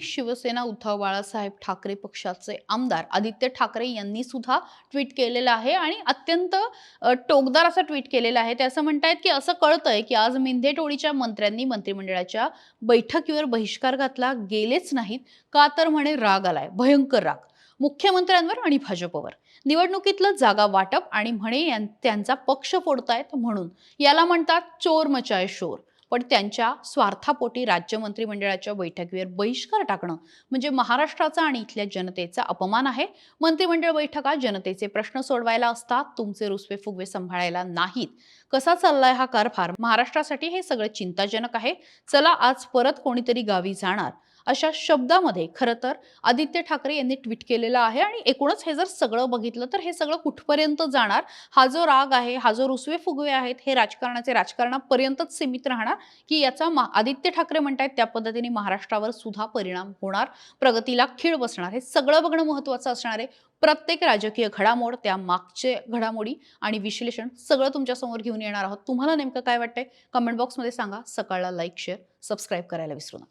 शिवसेना उद्धव बाळासाहेब ठाकरे पक्षाचे आमदार आदित्य ठाकरे यांनी सुद्धा ट्विट केलेलं आहे आणि अत्यंत टोकदार असं ट्विट केलेलं आहे. ते असं म्हणतायत की असं कळतंय की आज मिंधे टोळीच्या मंत्र्यांनी मंत्रिमंडळाच्या बैठकीवर बहिष्कार घातला गेलेच नाहीत. का तर म्हणे राग आलाय भयंकर राग. मुख्यमंत्र्यांवर आणि भाजपवर. निवडणुकीतलं जागा वाटप आणि म्हणे त्यांचा पक्ष फोडतायत म्हणून. याला म्हणतात चोर मचाय शोर. पण त्यांच्या स्वार्थापोटी राज्य मंत्रिमंडळाच्या बैठकीवर बहिष्कार टाकणं म्हणजे महाराष्ट्राचा आणि इथल्या जनतेचा अपमान आहे. मंत्रिमंडळ बैठका जनतेचे प्रश्न सोडवायला असतात तुमचे रुसवे फुगवे सांभाळायला नाहीत. कसा चाललाय हा कारभार? महाराष्ट्रासाठी हे सगळं चिंताजनक आहे. चला आज परत कोणीतरी गावी जाणार. अशा शब्दामध्ये खरं तर आदित्य ठाकरे यांनी ट्विट केलेलं आहे आणि एकूणच हे जर सगळं बघितलं तर हे सगळं कुठपर्यंत जाणार? हा जो राग आहे हा जो रुसवे फुगवे आहेत हे राजकारणाचे राजकारणापर्यंतच सीमित राहणार? की याचा मा- आदित्य ठाकरे म्हणतायत त्या पद्धतीने महाराष्ट्रावर सुद्धा परिणाम होणार? प्रगतीला खीळ बसणार? हे सगळं बघणं महत्त्वाचं असणार आहे. प्रत्येक राजकीय घडामोड त्या मागचे घडामोडी आणि विश्लेषण सगळं तुमच्यासमोर घेऊन येणार आहोत. तुम्हाला नेमकं काय वाटतंय? कमेंट बॉक्समध्ये सांगा. सकाळला लाईक शेअर सबस्क्राईब करायला विसरू नका.